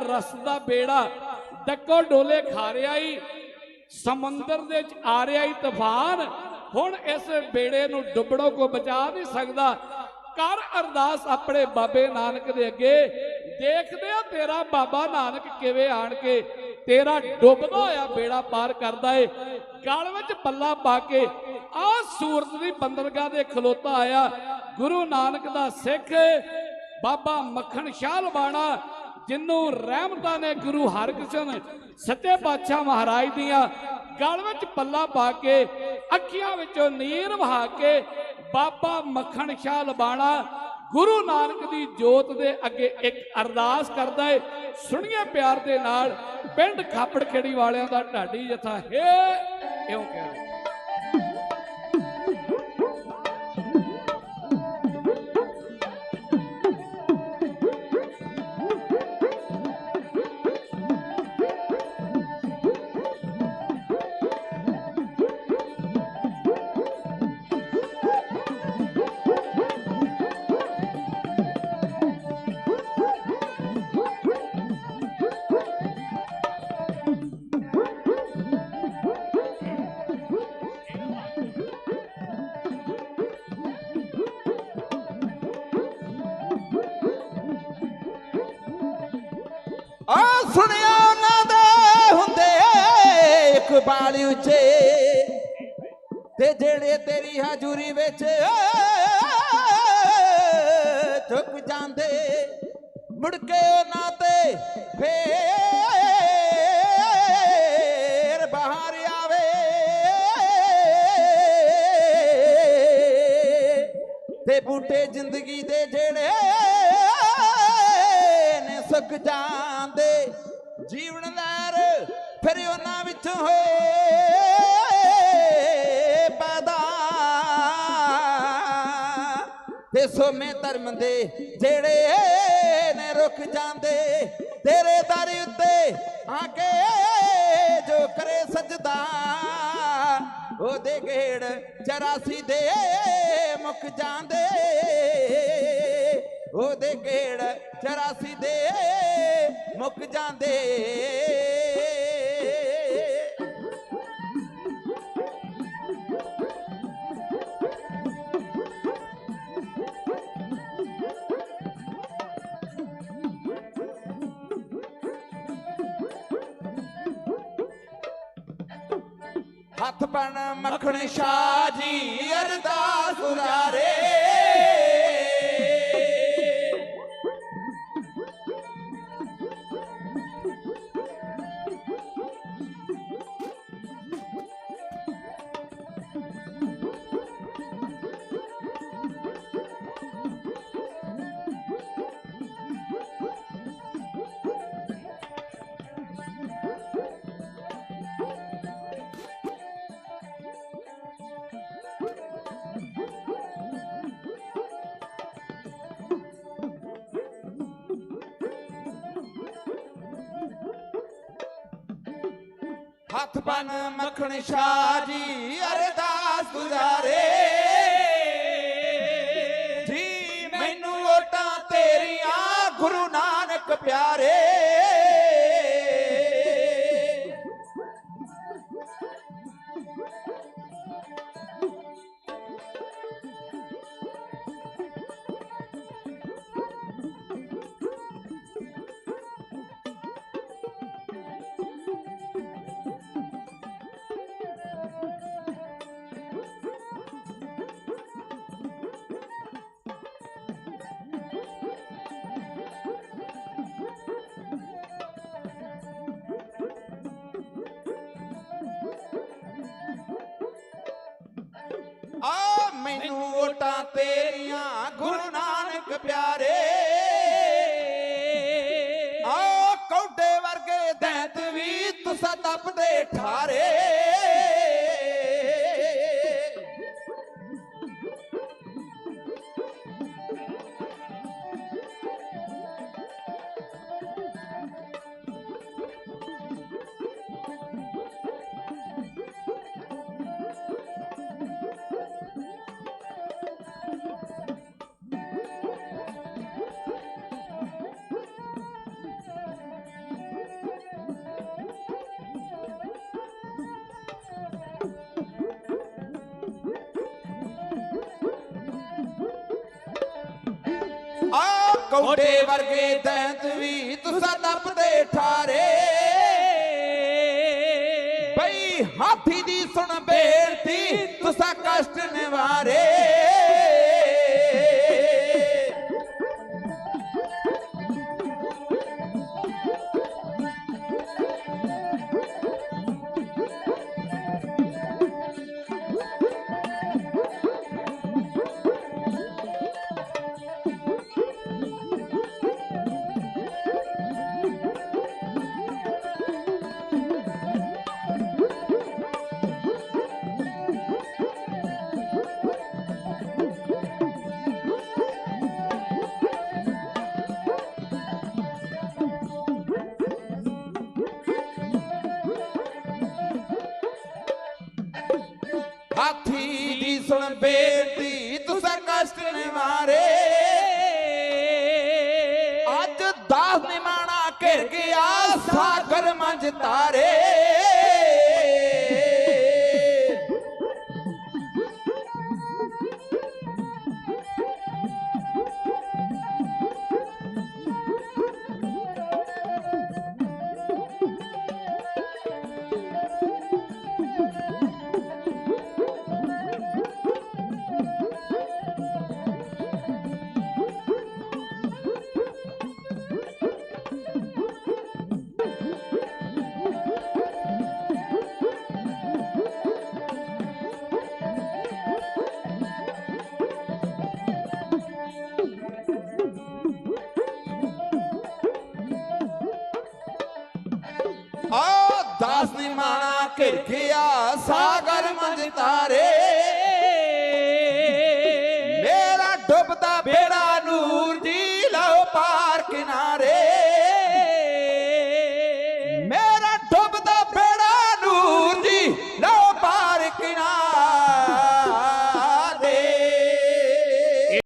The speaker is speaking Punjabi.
ਰਸ ਦਾ ਬੇੜਾ ਡੱਕੋ ਡੋਲੇ ਖਾ ਰਿਹਾ ਈ, ਸਮੁੰਦਰ ਦੇ ਵਿੱਚ ਆ ਰਿਹਾ ਈ ਤੂਫਾਨ। ਹੁਣ ਇਸ ਬੇੜੇ ਨੂੰ ਡੁੱਬੜੋਂ ਕੋ ਬਚਾ ਨਹੀਂ ਸਕਦਾ। ਕਰ ਅਰਦਾਸ ਆਪਣੇ ਬਾਬੇ ਨਾਨਕ ਦੇ ਅੱਗੇ। ਦੇਖਦੇ ਆ ਤੇਰਾ ਬਾਬਾ ਨਾਨਕ ਕਿਵੇਂ ਆਣ ਕੇ ਤੇਰਾ ਡੁੱਬਦਾ ਹੋਇਆ ਬੇੜਾ ਪਾਰ ਕਰਦਾ ਏ। ਗਲ ਵਿੱਚ ਪੱਲਾ ਪਾ ਕੇ ਆ ਸੂਰਤ ਦੀ ਬੰਦਰਗਾਹ ਦੇ ਖਲੋਤਾ ਆਇਆ। ਗੁਰੂ ਨਾਨਕ ਦਾ ਸਿੱਖ, ਬਾਬਾ ਮੱਖਣ ਸ਼ਾਹ ਲਵਾਣਾ ਜਿੰਨੂੰ ਰਹਿਮਤਾਂ ਨੇ ਗੁਰੂ ਹਰਕ੍ਰਿਸ਼ਨ ਸੱਚੇ ਪਾਤਸ਼ਾਹ ਮਹਾਰਾਜ ਦੀਆਂ ਗਲ ਵਿੱਚ ਪੱਲਾ ਪਾ ਕੇ, ਅੱਖੀਆਂ ਵਿੱਚੋਂ ਨੀਰ ਵਹਾ ਕੇ ਬਾਬਾ ਮੱਖਣ ਸ਼ਾਹ ਲਬਾਣਾ ਗੁਰੂ ਨਾਨਕ ਦੀ ਜੋਤ ਦੇ ਅੱਗੇ ਇੱਕ ਅਰਦਾਸ ਕਰਦਾ ਏ। ਸੁਣੀਏ ਪਿਆਰ ਦੇ ਨਾਲ ਪਿੰਡ ਖਾਪੜ ਖੇੜੀ ਵਾਲਿਆਂ ਦਾ ਢਾਡੀ ਜਥਾ, ਹੇ ਕਿਉਂ ਕਹਿ ਬਾਲ ਉੱਚੇ ਤੇ ਜਿਹੜੇ ਤੇਰੀ ਹਜ਼ੂਰੀ ਵਿੱਚ ਝੁਕ ਜਾਂਦੇ, ਮੁੜ ਕੇ ਉਹਨਾਂ ਤੇ ਫੇਰ ਬਾਹਰ ਆਵੇ। ਤੇ ਬੂਟੇ ਜ਼ਿੰਦਗੀ ਦੇ ਜਿਹੜੇ ਨੇ ਸੁੱਕ ਜਾਂਦੇ, ਜੀਵਨ ਲਹਿਰ ਫਿਰ ਉਹਨਾਂ ਵਿੱਚੋਂ ਹੋਏ ਪੈਦਾ। ਤੇ ਸੋਮੇ ਧਰਮ ਦੇ ਜਿਹੜੇ ਨੇ ਰੁਕ ਜਾਂਦੇ, ਤੇਰੇ ਦਰ ਉੱਤੇ ਆ ਕੇ ਜੋ ਕਰੇ ਸਜਦਾ, ਉਹਦੇ ਗੇੜ 84 ਦੇ ਮੁੱਕ ਜਾਂਦੇ। ਉਹਦੇ ਗੇੜ 84 ਦੇ ਮੁੱਕ ਜਾਂਦੇ। ਹੱਥ ਬਣ ਮੱਖਣ ਸ਼ਾਹ ਜੀ ਅਰਦਾਸ ਉਜਾਰੇ। ਹੱਥ ਬਨ ਮੱਖਣ ਸ਼ਾਹ ਜੀ ਅਰਦਾਸ ਗੁਜ਼ਾਰੇ। ਜੀ ਮੈਨੂੰ ਓਟਾਂ ਤੇਰੀਆਂ ਗੁਰੂ ਨਾਨਕ ਪਿਆਰੇ। ਪਿਆਰੇ। ਆ ਕੌਡੇ ਵਰਗੇ ਦੈਂਤ ਵੀ ਤੁਸਾਂ ਤਪਦੇ ਠਾਰੇ। ਕੌਡੇ ਵਰਗੇ ਦੈਂਤ ਵੀ ਤੁਸਾਂ ਦੱਬਦੇ ਠਾਰੇ। ਬਈ ਹਾਥੀ ਦੀ ਹਾਥੀ ਦੀ ਸੁਣ ਬੇਨਤੀ, ਤੁਸਾਂ ਕਸ਼ਟ ਨਿਵਾਰੇ ਅੱਜ ਦਾਸ ਨਿਮਾਣਾ ਘਿਰ ਗਿਆ, ਸਾਗਰ ਮੰਝ ਤਾਰੇ। ਆ ਦਾਸ ਨਿਮਾਣਾ ਘਿਰ ਗਿਆ ਸਾਗਰ ਮੰਝ ਤਾਰੇ।